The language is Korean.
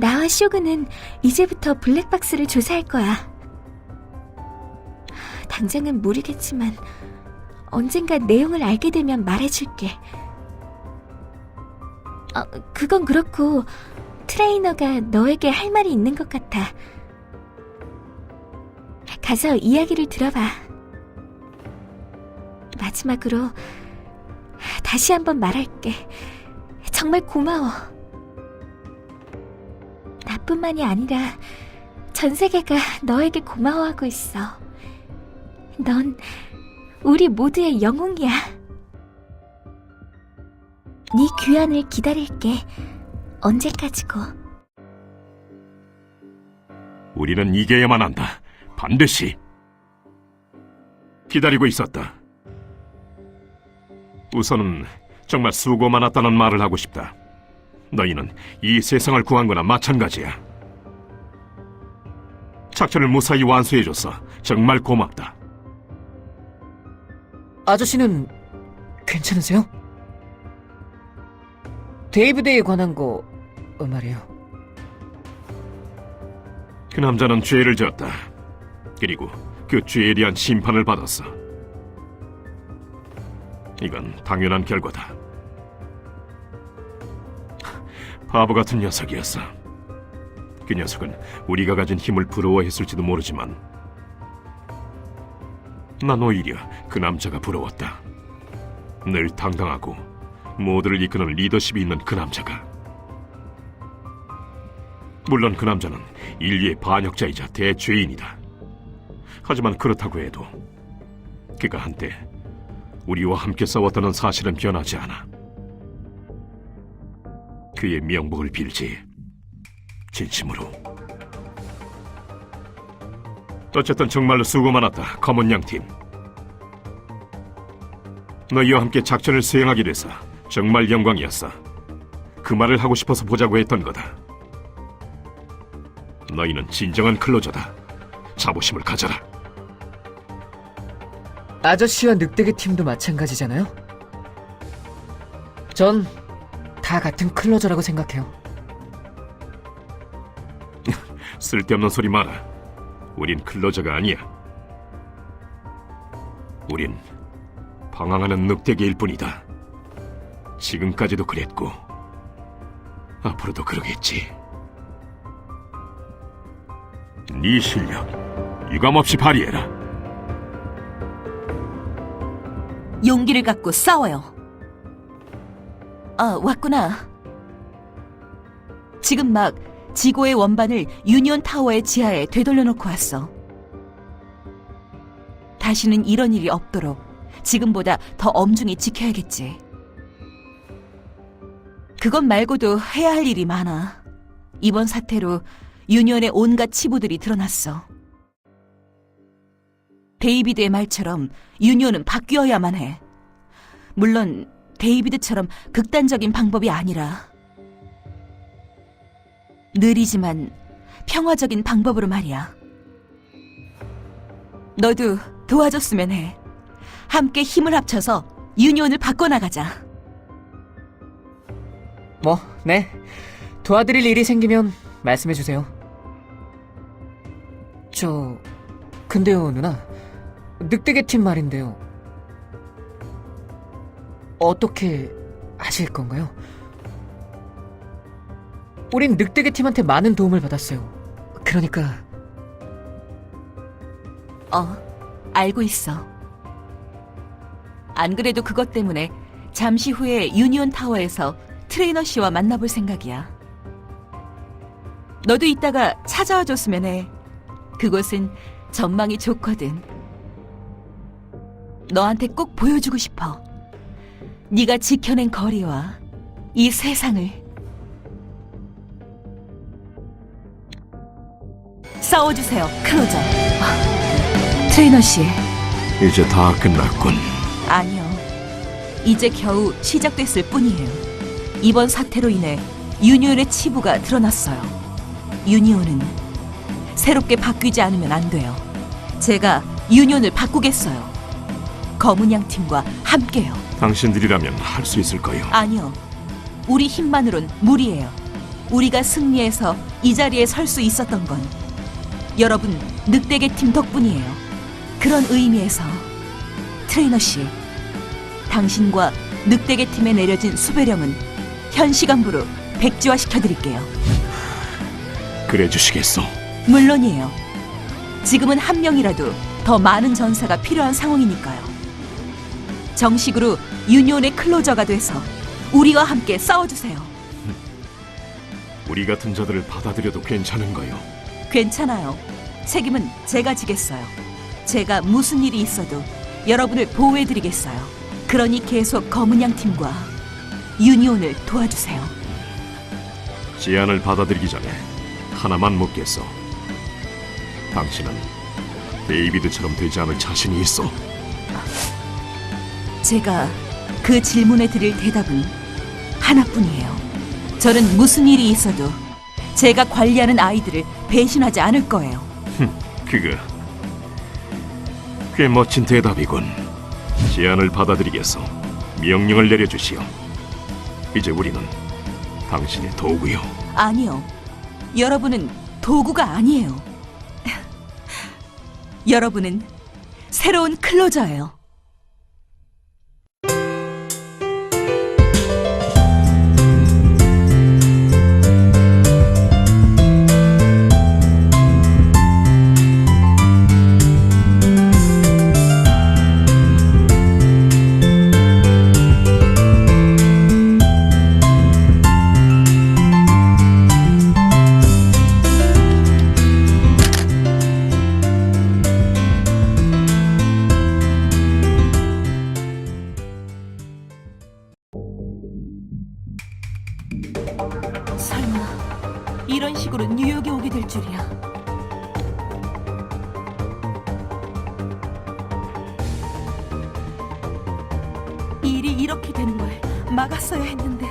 나와 쇼그는 이제부터 블랙박스를 조사할 거야. 당장은 모르겠지만 언젠가 내용을 알게 되면 말해줄게. 어, 그건 그렇고 트레이너가 너에게 할 말이 있는 것 같아. 가서 이야기를 들어봐. 마지막으로 다시 한번 말할게. 정말 고마워. 나뿐만이 아니라 전 세계가 너에게 고마워하고 있어. 넌 우리 모두의 영웅이야. 네 귀환을 기다릴게. 언제까지고. 우리는 이겨야만 한다. 반드시. 기다리고 있었다. 우선은 정말 수고 많았다는 말을 하고 싶다. 너희는 이 세상을 구한 거나 마찬가지야. 작전을 무사히 완수해줘서 정말 고맙다. 아저씨는 괜찮으세요? 데이브 데이에 관한 거 어, 말이에요. 그 남자는 죄를 졌다. 그리고 그 죄에 대한 심판을 받았어. 이건 당연한 결과다. 바보 같은 녀석이었어. 그 녀석은 우리가 가진 힘을 부러워했을지도 모르지만 난 오히려 그 남자가 부러웠다. 늘 당당하고 모두를 이끄는 리더십이 있는 그 남자가 물론 그 남자는 인류의 반역자이자 대죄인이다. 하지만 그렇다고 해도 그가 한때 우리와 함께 싸웠다는 사실은 변하지 않아. 그의 명복을 빌지. 진심으로. 어쨌든 정말로 수고 많았다, 검은 양팀. 너희와 함께 작전을 수행하게 돼서 정말 영광이었어. 그 말을 하고 싶어서 보자고 했던 거다. 너희는 진정한 클로저다. 자부심을 가져라. 아저씨와 늑대계 팀도 마찬가지잖아요? 전 다 같은 클로저라고 생각해요. 쓸데없는 소리 마라. 우린 클로저가 아니야. 우린 방황하는 늑대계일 뿐이다. 지금까지도 그랬고 앞으로도 그러겠지. 네 실력 유감없이 발휘해라. 용기를 갖고 싸워요. 아, 왔구나. 지금 막 지고의 원반을 유니온 타워의 지하에 되돌려 놓고 왔어. 다시는 이런 일이 없도록 지금보다 더 엄중히 지켜야겠지. 그것 말고도 해야 할 일이 많아. 이번 사태로 유니온의 온갖 치부들이 드러났어. 데이비드의 말처럼 유니온은 바뀌어야만 해. 물론 데이비드처럼 극단적인 방법이 아니라 느리지만 평화적인 방법으로 말이야. 너도 도와줬으면 해. 함께 힘을 합쳐서 유니온을 바꿔나가자. 뭐, 네. 도와드릴 일이 생기면 말씀해주세요. 저, 근데요, 누나. 늑대계 팀 말인데요. 어떻게 하실 건가요? 우린 늑대계 팀한테 많은 도움을 받았어요. 그러니까, 어, 알고 있어. 안 그래도 그것 때문에 잠시 후에 유니온 타워에서 트레이너 씨와 만나볼 생각이야. 너도 이따가 찾아와 줬으면 해. 그곳은 전망이 좋거든. 너한테 꼭 보여주고 싶어. 네가 지켜낸 거리와 이 세상을. 싸워주세요, 클로저. 트레이너 씨. 이제 다 끝났군. 아니요. 이제 겨우 시작됐을 뿐이에요. 이번 사태로 인해 유니온의 치부가 드러났어요. 유니온은 새롭게 바뀌지 않으면 안 돼요. 제가 유니온을 바꾸겠어요. 검은 양 팀과 함께요. 당신들이라면 할 수 있을 거요. 아니요. 우리 힘만으론 무리예요. 우리가 승리해서 이 자리에 설 수 있었던 건 여러분 늑대계 팀 덕분이에요. 그런 의미에서 트레이너 씨, 당신과 늑대계 팀에 내려진 수배령은 현 시간부로 백지화 시켜드릴게요. 그래 주시겠소? 물론이에요. 지금은 한 명이라도 더 많은 전사가 필요한 상황이니까요. 정식으로 유니온의 클로저가 돼서 우리와 함께 싸워주세요. 우리 같은 자들을 받아들여도 괜찮은가요? 괜찮아요. 책임은 제가 지겠어요. 제가 무슨 일이 있어도 여러분을 보호해드리겠어요. 그러니 계속 검은양 팀과 유니온을 도와주세요. 제안을 받아들이기 전에 하나만 묻겠소. 당신은 데이비드처럼 되지 않을 자신이 있어? 제가 그 질문에 드릴 대답은 하나뿐이에요. 저는 무슨 일이 있어도 제가 관리하는 아이들을 배신하지 않을 거예요. 그거 꽤 멋진 대답이군. 제안을 받아들이겠소. 명령을 내려주시오. 이제 우리는 당신의 도구요. 아니요. 여러분은 도구가 아니에요. 여러분은 새로운 클로저예요. 이런 식으로 뉴욕에 오게 될 줄이야. 일이 이렇게 되는 걸 막았어야 했는데.